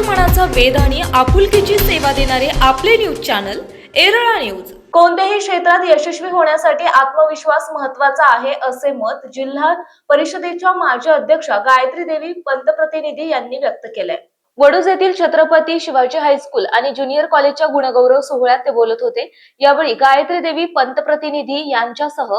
मनाचा वेद आणि आपुलकीची सेवा देणारे आपले न्यूज चॅनल एरळा न्यूज कोणत्याही क्षेत्रात यशस्वी होण्यासाठी आत्मविश्वास महत्त्वाचा आहे असे मत जिल्हा परिषदेच्या माजी अध्यक्षा गायत्री देवी पंतप्रतिनिधी यांनी व्यक्त केलंय. वडूज येथील छत्रपती शिवाजी हायस्कूल आणि ज्युनियर कॉलेजच्या गुणगौरव सोहळ्यात ते बोलत होते. यावेळी गायत्री देवी पंतप्रतिनिधी यांच्यासह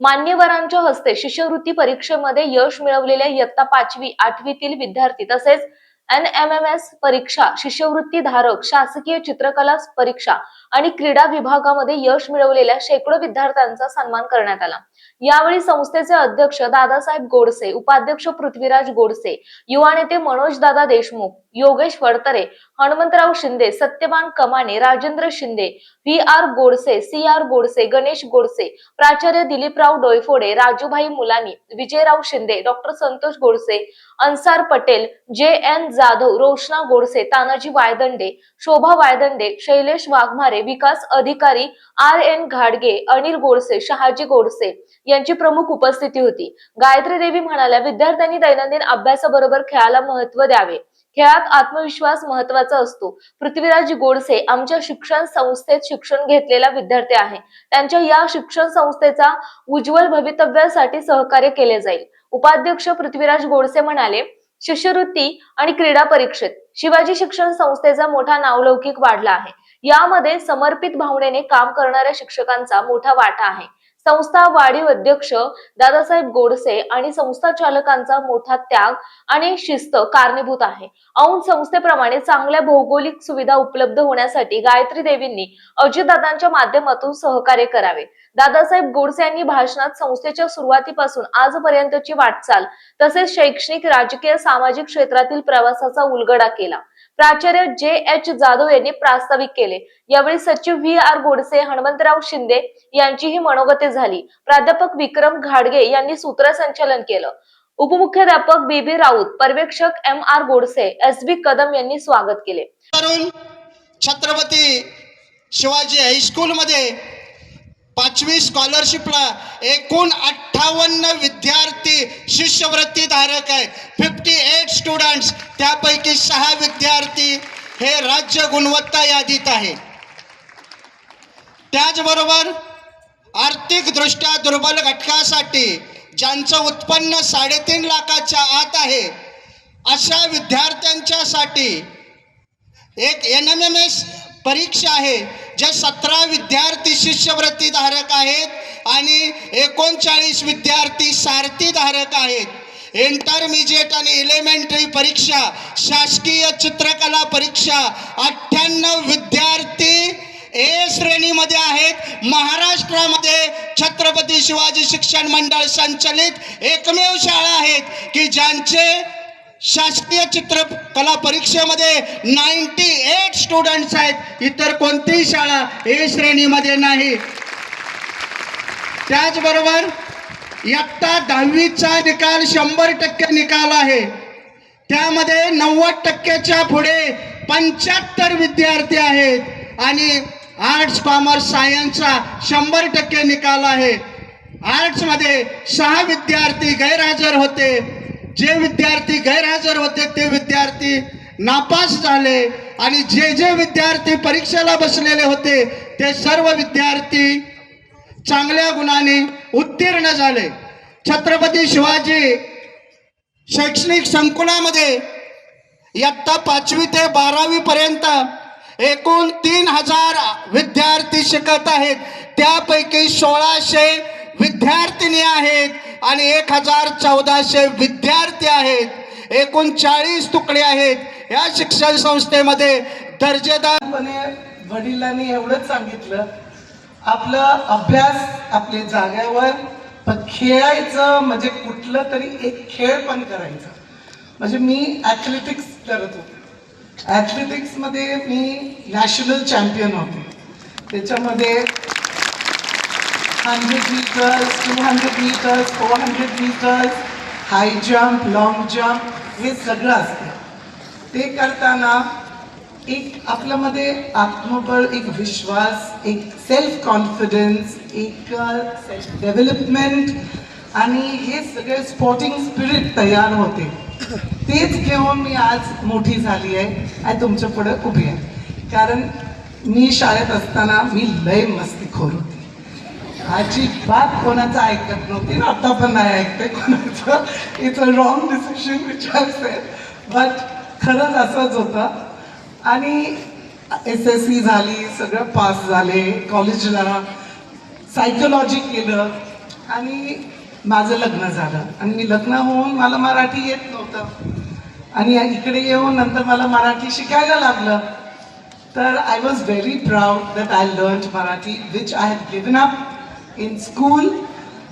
मान्यवरांच्या हस्ते शिष्यवृत्ती परीक्षेमध्ये यश मिळवलेल्या इयत्ता पाचवी आठवीतील विद्यार्थी तसेच एन एम एम एस परीक्षा शिष्यवृत्ती धारक शासकीय चित्रकला परीक्षा आणि क्रीडा विभागामध्ये यश मिळवलेल्या शेकडो विद्यार्थ्यांचा सन्मान करण्यात आला. यावेळी संस्थेचे अध्यक्ष दादासाहेब गोडसे उपाध्यक्ष पृथ्वीराज गोडसे युवा नेते मनोज दादा Deshmukh Yogesh Phadtare Hanumantrao Shinde Satyavan Kamane Rajendra Shinde V R Godse C R Godse Ganesh Godse प्राचार्य Diliprao Doiphode Rajubhai Mulani Vijayrao Shinde doctor Santosh Godse Ansar Patel J N Jadhav Roshana Godse Tanaji Waydande Shobha Waydande Shailesh Waghmare Vikas अधिकारी R N घाडगे अनिल गोडसे शहाजी गोडसे यांची प्रमुख उपस्थिती होती. गायत्री देवी म्हणाल्या विद्यार्थ्यांनी दैनंदिन अभ्यासाबरोबर खेळाला महत्त्व द्यावे. खेळात आत्मविश्वास महत्त्वाचा असतो. पृथ्वीराज गोडसे आमच्या शिक्षण संस्थेत शिक्षण घेतलेला विद्यार्थी आहे. त्यांच्या या शिक्षण संस्थेचा उज्ज्वल भवितव्यासाठी सहकार्य केले जाईल. उपाध्यक्ष पृथ्वीराज गोडसे म्हणाले शिष्यवृत्ती आणि क्रीडा परीक्षेत शिवाजी शिक्षण संस्थेचा मोठा नावलौकिक वाढला आहे. यामध्ये समर्पित भावनेने काम करणाऱ्या शिक्षकांचा मोठा वाटा आहे. संस्था वाढीव अध्यक्ष दादासाहेब गोडसे आणि संस्था चालकांचा मोठा त्याग आणि शिस्त कारणीभूत आहे. औंध संस्थेप्रमाणे चांगल्या भौगोलिक सुविधा उपलब्ध होण्यासाठी गायत्री देवींनी अजितदादांच्या माध्यमातून सहकार्य करावे. दादासाहेब गोडसे यांनी भाषणात संस्थेच्या सुरुवातीपासून आजपर्यंतची वाटचाल तसेच शैक्षणिक राजकीय सामाजिक क्षेत्रातील प्रवासाचा उलगडा केला. प्राचार्य जे एच जाधव यांनी प्रास्ताविक केले. यावेळी सचिव व्ही आर गोडसे हनुमंतराव शिंदे यांचीही मनोगते झाली. प्राध्यापक विक्रम घाडगे यांनी सूत्रसंचालन केलं. उपमुख्याध्यापक बी बी राऊत पर्यवेक्षक M R Godse S B Kadam यांनी स्वागत केले. छत्रपती शिवाजी हायस्कूलमध्ये पाचवी स्कॉलरशिपला एकूण अठ्ठावन्न विद्यार्थी शिष्यवृत्ती धारक आहे फिफ्टी एट स्टुडंट्स त्यापैकी सहा विद्यार्थी हे राज्य गुणवत्ता यादीत आहे. त्याचबरोबर आर्थिकदृष्ट्या दुर्बल घटकासाठी ज्यांचं उत्पन्न साडेतीन लाखाच्या आत आहे अशा विद्यार्थ्यांच्यासाठी एक एन एम एम एस परीक्षा आहे. ज्या सतरा विद्यार्थी शिष्यवृत्ती धारक आहेत आणि एकोणचाळीस विद्यार्थी सारथी धारक आहेत. इंटरमिजिएट आणि एलिमेंटरी परीक्षा शासकीय चित्रकला परीक्षा अठ्ठ्याण्णव विद्यार्थी ए श्रेणीमध्ये आहेत. महाराष्ट्रामध्ये छत्रपती शिवाजी शिक्षण मंडळ संचलित एकमेव शाळा आहेत की ज्यांचे शासकीय चित्रकला परीक्षेमध्ये नाईन्टी एट स्टुडंट्स आहेत. इतर कोणतीही शाळा ए श्रेणीमध्ये नाही. त्याचबरोबर इयत्ता दहावीचा निकाल शंभर टक्के निकाल आहे. त्यामध्ये नव्वद टक्क्याच्या पुढे पंच्याहत्तर विद्यार्थी आहेत. आणि आर्ट्स कॉमर्स सायन्सचा शंभर टक्के निकाल आहे. आर्ट्समध्ये सहा विद्यार्थी गैरहजर होते. जे विद्यार्थी गैरहजर होते ते विद्यार्थी नापास झाले आणि जे जे विद्यार्थी परीक्षेला बसलेले होते ते सर्व विद्यार्थी चांगल्या गुणाने उत्तीर्ण झाले. छत्रपती शिवाजी शैक्षणिक संकुलामध्ये इयत्ता पाचवी ते बारावी पर्यंत एकूण तीन हजार विद्यार्थी शिकत आहेत. त्यापैकी सोळाशे विद्यार्थिनी आहेत. आणि एक हजार चौदाशे विद्यार्थी आहेत. एकूण चाळीस तुकडे आहेत. या शिक्षण संस्थेमध्ये दर्जेदारपणे वडिलांनी एवढंच सांगितलं. आपलं अभ्यास आपल्या जाग्यावर पण खेळायचं म्हणजे कुठलं तरी एक खेळ पण करायचा. म्हणजे मी ॲथलेटिक्स करत होते. ॲथलेटिक्समध्ये मी नॅशनल चॅम्पियन होते. त्याच्यामध्ये hundred meters, two hundred metres four hundred metres high jump long jump हे सगळं असतं. ते करताना एक आपल्यामध्ये आत्मबळ एक विश्वास एक सेल्फ कॉन्फिडन्स एक सेल्फ डेव्हलपमेंट आणि हे सगळे स्पोर्टिंग स्पिरिट तयार होते. तेच घेऊन मी आज मोठी झाली आहे. आणि तुमच्यापुढे उभी आहे. कारण मी शाळेत असताना मी लय मस्तीखोर होती. अजिबात कोणाचं ऐकत नव्हती. आता पण नाही ऐकते कोणाचं. It's a wrong decision which but खरंच असंच होतं. आणि एस एस सी झाली सगळं पास झाले. कॉलेजला सायकोलॉजी केलं. आणि माझं लग्न झालं. आणि मी लग्न होऊन मला मराठी येत नव्हतं. आणि इकडे येऊन नंतर मला मराठी शिकायला लागलं. तर I was very proud that I learn Marathi which I have given up in school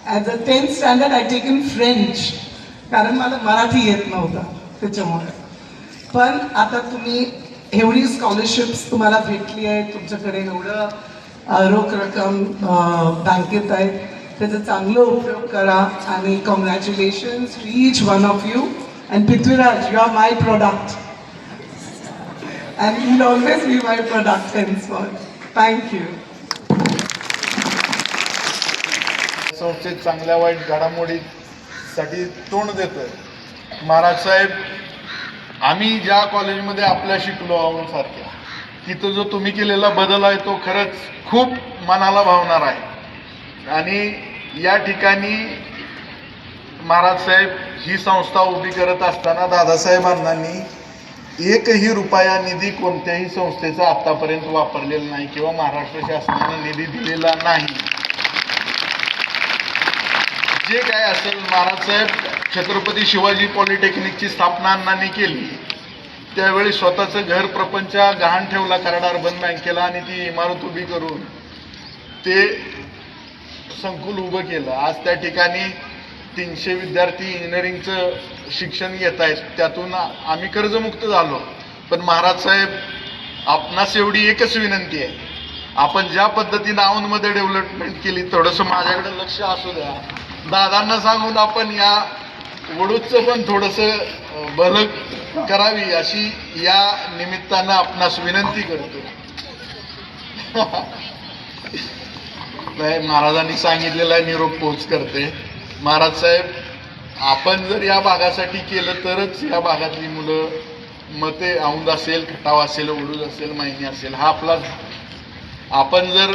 as a tenth standard I take in French कारण मला मराठी येत नव्हता त्याच्यामुळे. पण आता तुम्ही एवढी स्कॉलरशिप्स तुम्हाला भेटली आहे तुमच्याकडे एवढं रोख रक्कम बँकेत आहे त्याचा चांगला उपयोग करा आणि congratulations reach one of you and Prithviraj you are my product and will always be my product henceforth. Thank you संस्थेत चांगल्या वाईट घडामोडीसाठी तोंड देतोय. महाराज साहेब आम्ही ज्या कॉलेजमध्ये आपल्या शिकलो आहोत सारख्या तिथं जो तुम्ही केलेला बदल आहे तो खरंच खूप मनाला भावणार आहे. आणि या ठिकाणी महाराज साहेब ही संस्था उभी करत असताना दादासाहेब अण्णांनी एकही रुपया निधी कोणत्याही संस्थेचा आतापर्यंत वापरलेला नाही किंवा महाराष्ट्र शासनानं निधी दिलेला नाही. जे काय असेल महाराज साहेब छत्रपती शिवाजी पॉलिटेक्निकची स्थापना अण्णांनी केली. त्यावेळी स्वतःचं घर प्रपंच गहाण ठेवला कराड अर्बन बँकेला आणि ती इमारत उभी करून ते संकुल उभं केलं. आज त्या ठिकाणी तीनशे विद्यार्थी इंजिनिअरिंगचं शिक्षण घेत आहेत. त्यातून आम्ही कर्जमुक्त झालो. पण महाराज साहेब आपणास एवढी एकच विनंती आहे. आपण ज्या पद्धतीनं औंधमध्ये डेव्हलपमेंट केली थोडंसं माझ्याकडे लक्ष असू द्या. दादांना सांगून आपण या वडूचं पण थोडंसं अं, भलं करावी अशी या निमित्तानं आपणास विनंती करतो. नाही महाराजांनी सांगितलेला निरोप पोच करते. महाराज साहेब आपण जर या भागासाठी केलं तरच या भागातली मुलं मते औंद असेल खटाव असेल ओडूज असेल माहिती असेल हा आपला आपण जर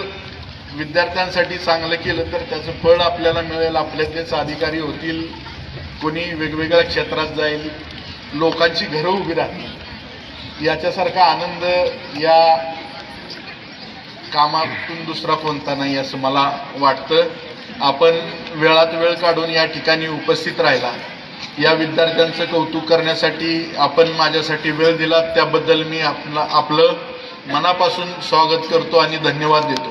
विद्यार्थ्यांसाठी चांगलं केलं तर त्याचं फळ आपल्याला मिळेल आपल्यातलेच अधिकारी होतील कोणी वेगवेगळ्या क्षेत्रात जाईल लोकांची घरं उभी राहतील. याच्यासारखा आनंद या कामातून दुसरा कोणता नाही असं मला वाटतं. आपण वेळात वेळ काढून या ठिकाणी उपस्थित राहिला. या विद्यार्थ्यांचं कौतुक करण्यासाठी आपण माझ्यासाठी वेळ दिला. त्याबद्दल मी आपला आपलं मनापासून स्वागत करतो आणि धन्यवाद देतो.